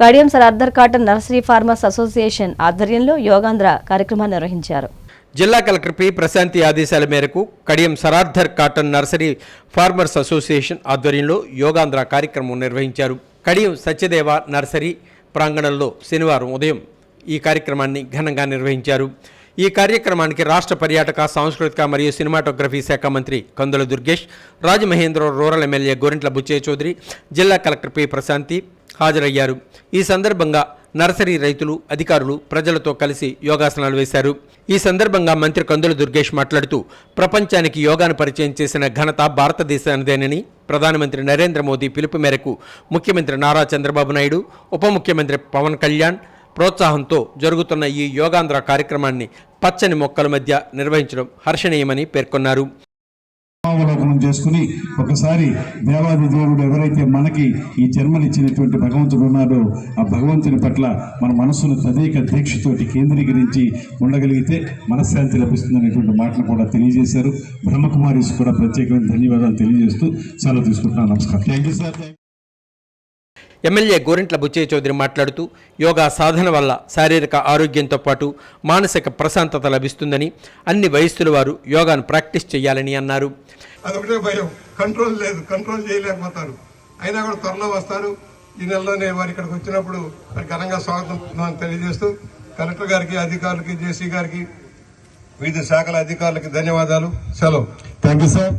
Kadiyam sir Arthur Cotton nursery farmers association ఆధ్వర్యంలో యోగాంధ్ర కార్యక్రమాన్ని నిర్వహించారు. జిల్లా కలెక్టర్ పి ప్రశాంతి ఆదేశాల మేరకు Kadiyam sir Arthur Cotton nursery farmers association ఆధ్వర్యంలో యోగాంధ్ర కార్యక్రమం నిర్వహించారు. కడియం సత్యదేవ నర్సరీ ప్రాంగణంలో శనివారం ఉదయం ఈ కార్యక్రమాన్ని ఘనంగా నిర్వహించారు. ఈ కార్యక్రమానికి రాష్ట్ర పర్యాటక సాంస్కృతిక మరియు సినిమాటోగ్రఫీ శాఖ మంత్రి కందుల దుర్గేష్ రాజమహేంద్ర రూరల్ ఎమ్మెల్యే గోరింట్ల బుచ్చయ్య చౌదరి జిల్లా కలెక్టర్ పి ప్రశాంతి హాజరయ్యారు. ఈ సందర్భంగా నర్సరీ రైతులు అధికారులు ప్రజలతో కలిసి యోగాసనాలు వేశారు. ఈ సందర్భంగా మంత్రి కందుల దుర్గేష్ మాట్లాడుతూ ప్రపంచానికి యోగాను పరిచయం చేసిన ఘనత భారతదేశానిదేనని ప్రధానమంత్రి నరేంద్ర మోదీ పిలుపు మేరకు ముఖ్యమంత్రి నారా చంద్రబాబు నాయుడు ఉప ముఖ్యమంత్రి పవన్ కళ్యాణ్ ప్రోత్సాహంతో జరుగుతున్న ఈ యోగాంధ్ర కార్యక్రమాన్ని పచ్చని మొక్కల మధ్య నిర్వహించడం హర్షణీయమని పేర్కొన్నారు. అవలోకనం చేసుకుని ఒకసారి దేవాది దేవుడు ఎవరైతే మనకి ఈ జన్మనిచ్చినటువంటి భగవంతుడు ఉన్నాడో ఆ భగవంతుని పట్ల మన మనసును తదేక దీక్షతోటి కేంద్రీకరించి ఉండగలిగితే మనశ్శాంతి లభిస్తుందనేటువంటి మాటలు కూడా తెలియజేశారు. బ్రహ్మకుమారిస్ కూడా ప్రత్యేకమైన ధన్యవాదాలు తెలియజేస్తూ సెలవు తీసుకుంటున్నాను. నమస్కారం. Thank you sir MLA Gorantla Butchaiah Chowdary మాట్లాడుతూ యోగా సాధన వల్ల శారీరక ఆరోగ్యంతో పాటు మానసిక ప్రశాంతత లభిస్తుందని అన్ని వయస్సుల వారు యోగాను ప్రాక్టీస్ చేయాలని అన్నారు. అదొకటే భయం. కంట్రోల్ లేదు. కంట్రోల్ చేయలేకపోతారు. అయినా కూడా త్వరలో వస్తారు. ఈ నెలలోనే వారు ఇక్కడికి వచ్చినప్పుడు మరి ఘనంగా స్వాగతం పలుకుతున్నామని తెలియజేస్తూ కలెక్టర్ గారికి అధికారులకి జేసీ గారికి వివిధ శాఖల అధికారులకి ధన్యవాదాలు. సెలవు. Thank you sir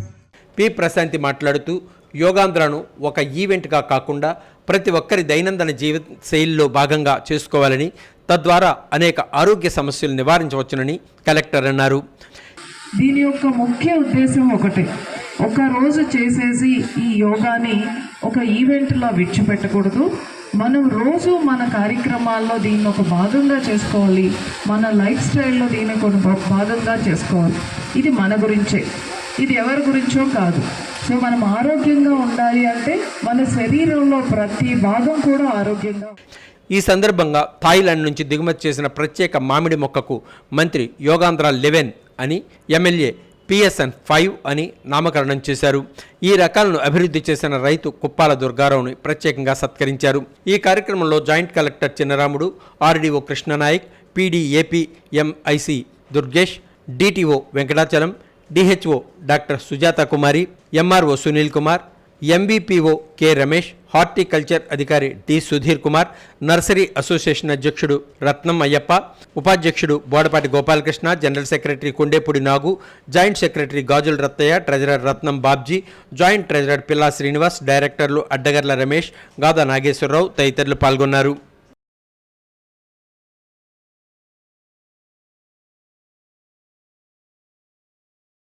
P. Prashanti మాట్లాడుతూ యోగాంధ్రను ఒక ఈవెంట్గా కాకుండా ప్రతి ఒక్కరి దైనందిన జీవిత శైలిలో భాగంగా చేసుకోవాలని తద్వారా అనేక ఆరోగ్య సమస్యలు నివారించవచ్చునని కలెక్టర్ అన్నారు. దీని యొక్క ముఖ్య ఉద్దేశం ఒకటే. ఒక రోజు చేసేసి ఈ యోగాని ఒక ఈవెంట్లా విడిచిపెట్టకూడదు. మనం రోజు మన కార్యక్రమాల్లో దీన్ని ఒక భాగంగా చేసుకోవాలి. మన లైఫ్ స్టైల్లో దీన్ని ఒక భాగంగా చేసుకోవాలి. ఇది మన గురించే. ఇది ఎవరి గురించో కాదు. సో మనం ఆరోగ్యంగా ఉండాలి అంటే మన శరీరంలో ప్రతి భాగం కూడా ఆరోగ్యంగా ఈ సందర్భంగా థాయిలాండ్ నుంచి దిగుమతి చేసిన ప్రత్యేక మామిడి మొక్కకు మంత్రి యోగాంధ్ర లెవెన్ అని ఎమ్మెల్యే పిఎస్ఎన్ ఫైవ్ అని నామకరణం చేశారు. ఈ రకాలను అభివృద్ధి చేసిన రైతు కుప్పాల దుర్గారావుని ప్రత్యేకంగా సత్కరించారు. ఈ కార్యక్రమంలో joint collector Chinnaramudu RDO Krishna Nayak PDAP MIC Durgesh DTO Venkatachalam DHO doctor Sujatha Kumari MRO Sunil Kumar MBPO K Ramesh horticulture అధికారి D Sudheer Kumar nursery association అధ్యక్షుడు రత్నం అయ్యప్ప ఉపాధ్యక్షుడు Bodapati Gopalakrishna general secretary Kondepudi Nagu joint secretary Gajula Rattaiah treasurer Ratnam Babji joint treasurer Pilla Srinivas డైరెక్టర్లు అడ్డగర్ల రమేష్ గాదా నాగేశ్వరరావు తదితరులు పాల్గొన్నారు.